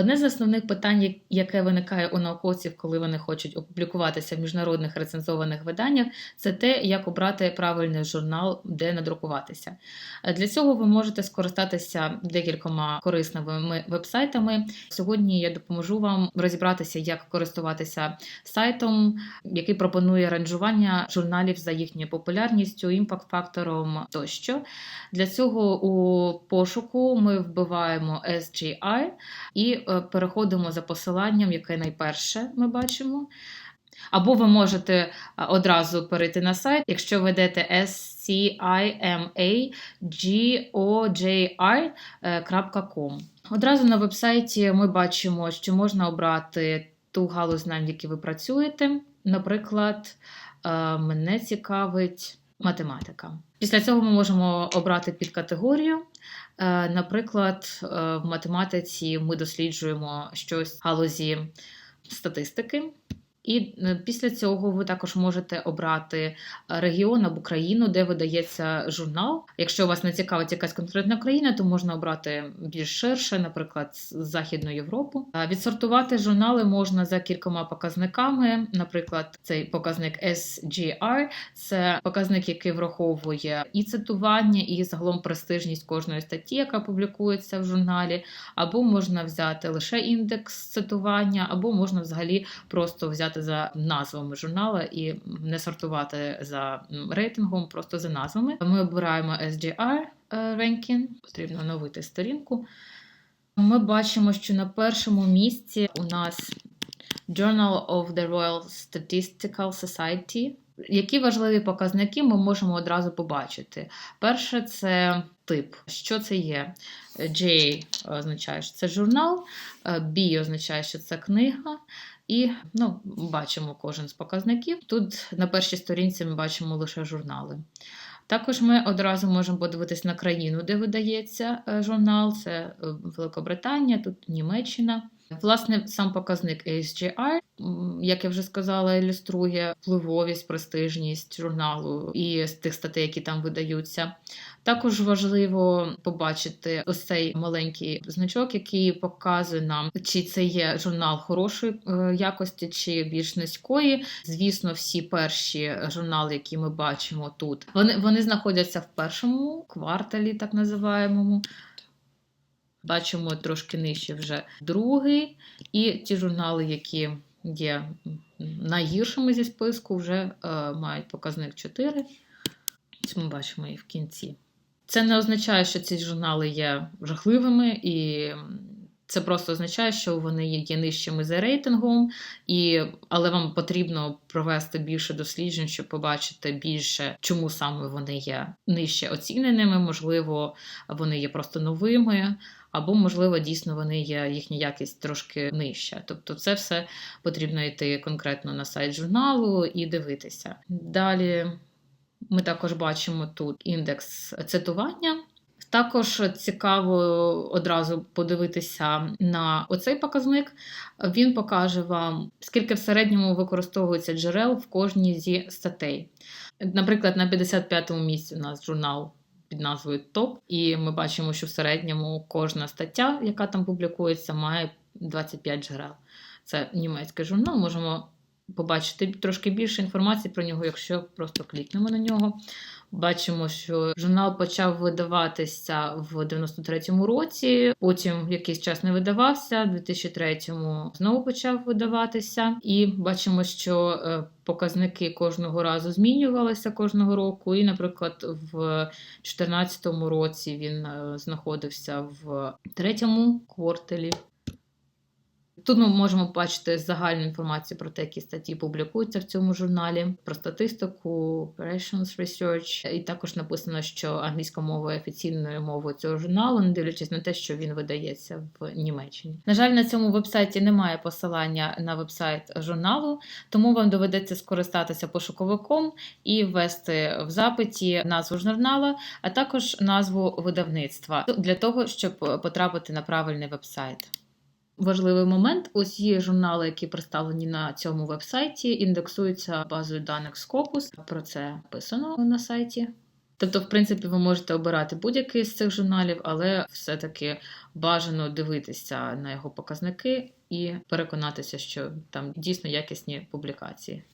Одне з основних питань, яке виникає у науковців, коли вони хочуть опублікуватися в міжнародних рецензованих виданнях, це те, як обрати правильний журнал, де надрукуватися. Для цього ви можете скористатися декількома корисними вебсайтами. Сьогодні я допоможу вам розібратися, як користуватися сайтом, який пропонує ранжування журналів за їхньою популярністю, імпакт-фактором тощо. Для цього у пошуку ми вбиваємо SGI і переходимо за посиланням, яке найперше ми бачимо. Або ви можете е, одразу перейти на сайт, якщо ведете scimagojr.com. Одразу на вебсайті ми бачимо, що можна обрати ту галузь знань, в якій ви працюєте. Наприклад, е, мене цікавить математика. Після цього ми можемо обрати підкатегорію. Е, Наприклад, е, в математиці ми досліджуємо щось в галузі статистики. І е, після цього ви також можете обрати регіон або країну, де видається журнал. Якщо вас не цікавить якась конкретна країна, то можна обрати більш ширше, наприклад, Західну Європу. Відсортувати журнали можна за кількома показниками. Наприклад, цей показник SGR – це показник, який враховує і цитування, і загалом престижність кожної статті, яка публікується в журналі, або можна взяти лише індекс цитування, або можна взагалі просто взяти за назвами журнала і не сортувати за рейтингом, просто за назвами. Ми обираємо SGR ranking, потрібно оновити сторінку. Ми бачимо, що на першому місці у нас Journal of the Royal Statistical Society. Які важливі показники ми можемо одразу побачити? Перше, це тип. Що це є? J означає, що це журнал, B означає, що це книга. І ну, бачимо кожен з показників. Тут на першій сторінці ми бачимо лише журнали. Також ми одразу можемо подивитись на країну, де видається журнал. Це Великобританія, тут Німеччина. Власне, сам показник ASGI, як я вже сказала, ілюструє впливовість, престижність журналу і тих статей, які там видаються. Також важливо побачити ось цей маленький значок, який показує нам, чи це є журнал хорошої якості, чи більш низької. Звісно, всі перші журнали, які ми бачимо тут, вони, вони знаходяться в першому кварталі, так називаємому. Бачимо трошки нижче вже другий. І ті журнали, які є найгіршими зі списку, вже е, мають показник 4. Ось ми бачимо їх в кінці. Це не означає, що ці журнали є жахливими, і це просто означає, що вони є нижчими за рейтингом, і, але вам потрібно провести більше досліджень, щоб побачити більше, чому саме вони є нижче оціненими. Можливо, вони є просто новими. Або, можливо, дійсно вони є їхня якість трошки нижча. Тобто, це все потрібно йти конкретно на сайт журналу і дивитися. Далі ми також бачимо тут індекс цитування. Також цікаво одразу подивитися на оцей показник. Він покаже вам, скільки в середньому використовується джерел в кожній зі статей. Наприклад, на 55-му місці у нас журнал під назвою ТОП, і ми бачимо, що в середньому кожна стаття, яка там публікується, має 25 джерел. Це німецький журнал. Можемо побачити трошки більше інформації про нього, якщо просто клікнемо на нього. Бачимо, що журнал почав видаватися в 93-му році, потім якийсь час не видавався, в 2003-му знову почав видаватися, і бачимо, що показники кожного разу змінювалися кожного року. І, наприклад, в 2014 році він знаходився в третьому кварталі. Тут ми можемо бачити загальну інформацію про те, які статті публікуються в цьому журналі, про статистику, operations research. І також написано, що англійська мова є офіційною мовою цього журналу, не дивлячись на те, що він видається в Німеччині. На жаль, на цьому вебсайті немає посилання на вебсайт журналу, тому вам доведеться скористатися пошуковиком і ввести в запиті назву журнала, а також назву видавництва для того, щоб потрапити на правильний вебсайт. Важливий момент: усі журнали, які представлені на цьому вебсайті, індексуються базою даних Scopus. Про це написано на сайті. Тобто, в принципі, ви можете обирати будь-який з цих журналів, але все-таки бажано дивитися на його показники і переконатися, що там дійсно якісні публікації.